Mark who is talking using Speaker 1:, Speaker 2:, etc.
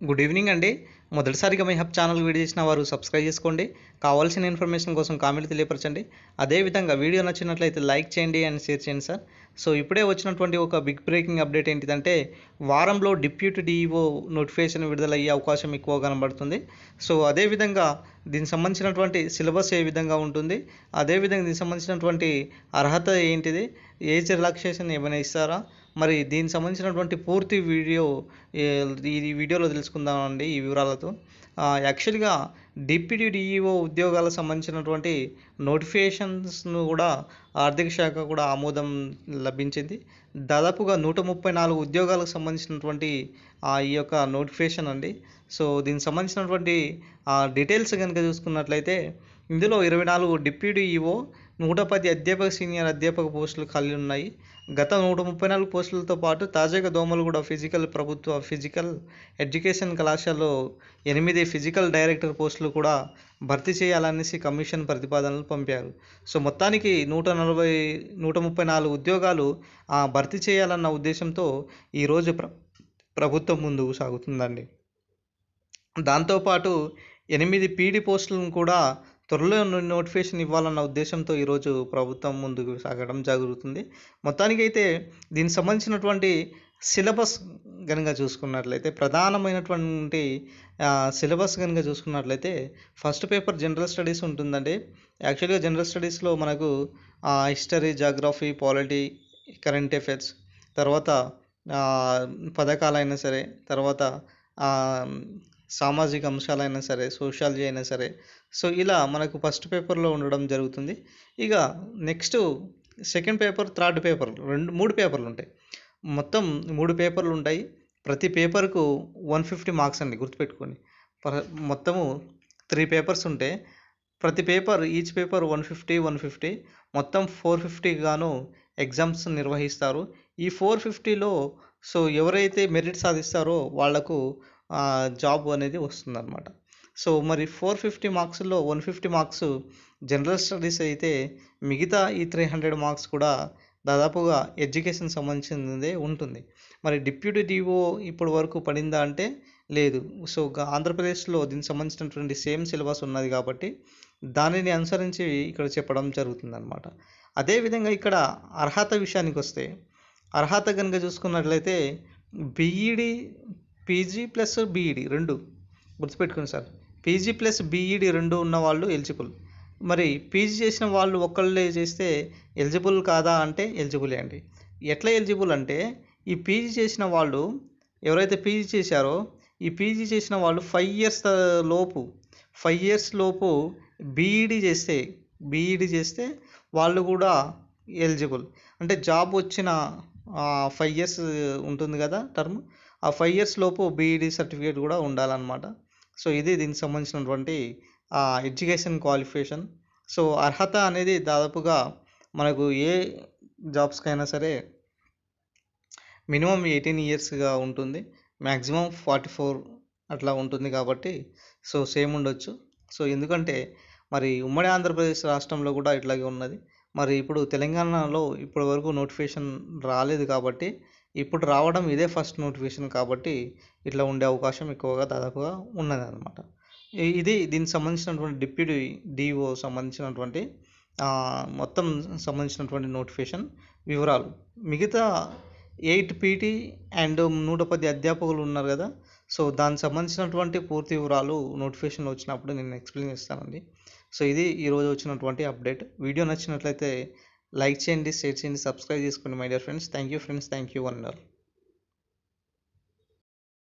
Speaker 1: Good evening అండి. మొదటిసారిగా మీ hub channel video చేసిన వారు సబ్స్క్రైబ్ చేసుకోండి. కావాల్సిన ఇన్ఫర్మేషన్ కోసం కామెంట్ తెలియపరచండి. అదేవిధంగా వీడియో నచ్చినట్లయితే లైక్ చేయండి అండ్ షేర్ చేయండి సార్. సో ఇప్పుడే వచ్చినటువంటి ఒక బిగ్ బ్రేకింగ్ అప్డేట్ ఏంటిదంటే వారంలో డిప్యూటీ డిఈఓ నోటిఫికేషన్ విడుదలయ్యే అవకాశం ఎక్కువ కనబడుతుంది. సో అదేవిధంగా దీనికి సంబంధించినటువంటి సిలబస్ ఏ విధంగా ఉంటుంది? అదేవిధంగా దీనికి సంబంధించినటువంటి అర్హత ఏంటిది? ఏజ్ రిలాక్సేషన్ ఏమైనా ఇస్తారా? మరి దీనికి సంబంధించినటువంటి పూర్తి వీడియో ఈ వీడియోలో తెలుసుకుందామండి ఈ వివరాలతో. యాక్చువల్గా డిప్యూటీ డిఈఓ ఉద్యోగాలకు సంబంధించినటువంటి నోటిఫికేషన్స్ను కూడా ఆర్థిక శాఖ కూడా ఆమోదం లభించింది. దాదాపుగా నూట ముప్పై నాలుగు ఉద్యోగాలకు సంబంధించినటువంటి ఆ, ఈ యొక్క నోటిఫికేషన్ అండి. సో దీనికి సంబంధించినటువంటి డీటెయిల్స్ కనుక చూసుకున్నట్లయితే ఇందులో ఇరవై నాలుగు డిప్యూటీ ఈఓ నూట పది అధ్యాపక సీనియర్ అధ్యాపక పోస్టులు ఖాళీ ఉన్నాయి. గత నూట ముప్పై నాలుగు పోస్టులతో పాటు తాజాగా దోమలు కూడా ఫిజికల్ ప్రభుత్వ ఫిజికల్ ఎడ్యుకేషన్ కళాశాలలో ఎనిమిది ఫిజికల్ డైరెక్టర్ పోస్టులు కూడా భర్తీ చేయాలనేసి కమిషన్ ప్రతిపాదనలు పంపారు. సో మొత్తానికి నూట నలభై నూట ముప్పై నాలుగు ఉద్యోగాలు ఆ, భర్తీ చేయాలన్న ఉద్దేశంతో ఈరోజు ప్ర ప్రభుత్వం ముందుకు సాగుతుందండి. దాంతోపాటు ఎనిమిది పీడీ పోస్టులను కూడా త్వరలో నోటిఫికేషన్ ఇవ్వాలన్న ఉద్దేశంతో ఈరోజు ప్రభుత్వం ముందుకు సాగడం జరుగుతుంది. మొత్తానికైతే దీనికి సంబంధించినటువంటి సిలబస్ కనుక చూసుకున్నట్లయితే ప్రధానమైనటువంటి సిలబస్ కనుక చూసుకున్నట్లయితే ఫస్ట్ పేపర్ జనరల్ స్టడీస్ ఉంటుందండి. యాక్చువల్గా జనరల్ స్టడీస్లో మనకు history geography polity current affairs తర్వాత పథకాలైనా సరే తర్వాత సామాజిక అంశాలైనా సరే సోషాలజీ అయినా సరే. సో ఇలా మనకు ఫస్ట్ పేపర్లో ఉండడం జరుగుతుంది. ఇక next second paper third paper రెండు మూడు పేపర్లు ఉంటాయి. మొత్తం మూడు పేపర్లు ఉంటాయి. ప్రతి పేపర్కు వన్ ఫిఫ్టీ మార్క్స్ అండి గుర్తుపెట్టుకోండి పర- మొత్తము త్రీ పేపర్స్ ఉంటే ప్రతి paper each paper one fifty one fifty. మొత్తం ఫోర్ ఫిఫ్టీ గాను ఎగ్జామ్స్ నిర్వహిస్తారు. ఈ ఫోర్ ఫిఫ్టీలో సో ఎవరైతే మెరిట్ సాధిస్తారో వాళ్ళకు జాబ్ అనేది వస్తుందన్నమాట. సో మరి four fifty మార్క్స్లో one fifty marks general studies అయితే మిగతా ఈ త్రీ హండ్రెడ్ మార్క్స్ కూడా దాదాపుగా ఎడ్యుకేషన్ సంబంధించిందే ఉంటుంది. మరి డిప్యూటీ డిఓ ఇప్పటి వరకు పడిందా అంటే లేదు. సో ఆంధ్రప్రదేశ్లో దీనికి సంబంధించినటువంటి సేమ్ సిలబస్ ఉన్నది కాబట్టి దానిని అనుసరించి ఇక్కడ చెప్పడం జరుగుతుందన్నమాట. అదేవిధంగా ఇక్కడ అర్హత విషయానికి వస్తే అర్హత కనుక చూసుకున్నట్లయితే బీఈడి పీజీ ప్లస్ బీఈడి రెండు. గుర్తుపెట్టుకోండి సార్. పీజీ ప్లస్ బీఈడి రెండు ఉన్న వాళ్ళు ఎలిజిబుల్. మరి పీజీ చేసిన వాళ్ళు ఒక్కళ్ళే చేస్తే ఎలిజిబుల్ కాదా అంటే ఎలిజిబులే అండి. ఎట్లా ఎలిజిబుల్ అంటే ఈ పీజీ చేసిన వాళ్ళు ఎవరైతే పీజీ చేశారో ఈ పీజీ చేసిన వాళ్ళు ఫైవ్ ఇయర్స్ లోపు ఫైవ్ ఇయర్స్ లోపు బీఈడి చేస్తే బీఈడి చేస్తే వాళ్ళు కూడా ఎలిజిబుల్. అంటే జాబ్ వచ్చిన ఫైవ్ ఇయర్స్ ఉంటుంది కదా టర్మ్ ఆ ఫైవ్ ఇయర్స్ లోపు బీఈడి సర్టిఫికేట్ కూడా ఉండాలన్నమాట. సో ఇది దీనికి సంబంధించినటువంటి ఎడ్యుకేషన్ క్వాలిఫికేషన్ సో అర్హత అనేది దాదాపుగా మనకు ఏ జాబ్స్కైనా సరే మినిమం ఎయిటీన్ ఇయర్స్గా ఉంటుంది. మ్యాక్సిమం ఫార్టీ ఫోర్ అట్లా ఉంటుంది కాబట్టి సో సేమ్ ఉండొచ్చు. సో ఎందుకంటే మరి ఉమ్మడి ఆంధ్రప్రదేశ్ రాష్ట్రంలో కూడా ఇట్లాగే ఉన్నది. మరి ఇప్పుడు తెలంగాణలో ఇప్పటి వరకు నోటిఫికేషన్ రాలేదు కాబట్టి ఇప్పుడు రావడం ఇదే ఫస్ట్ నోటిఫికేషన్ కాబట్టి ఇట్లా ఉండే అవకాశం ఎక్కువగా దాదాపుగా ఉన్నది అనమాట ఇది దీనికి సంబంధించినటువంటి డిప్యూటీ డిఓ సంబంధించినటువంటి మొత్తం సంబంధించినటువంటి నోటిఫికేషన్ వివరాలు. మిగతా ఎయిట్ పీటీ అండ్ నూట పది అధ్యాపకులు ఉన్నారు కదా సో దానికి సంబంధించినటువంటి పూర్తి వివరాలు నోటిఫికేషన్ వచ్చినప్పుడు నేను ఎక్స్ప్లెయిన్ చేస్తానండి. సో ఇది ఈరోజు వచ్చినటువంటి అప్డేట్ వీడియో నచ్చినట్లయితే లైక్ చేయండి షేర్ చేయండి సబ్స్క్రైబ్ చేసుకోండి my dear friends. Thank you friends thank you one all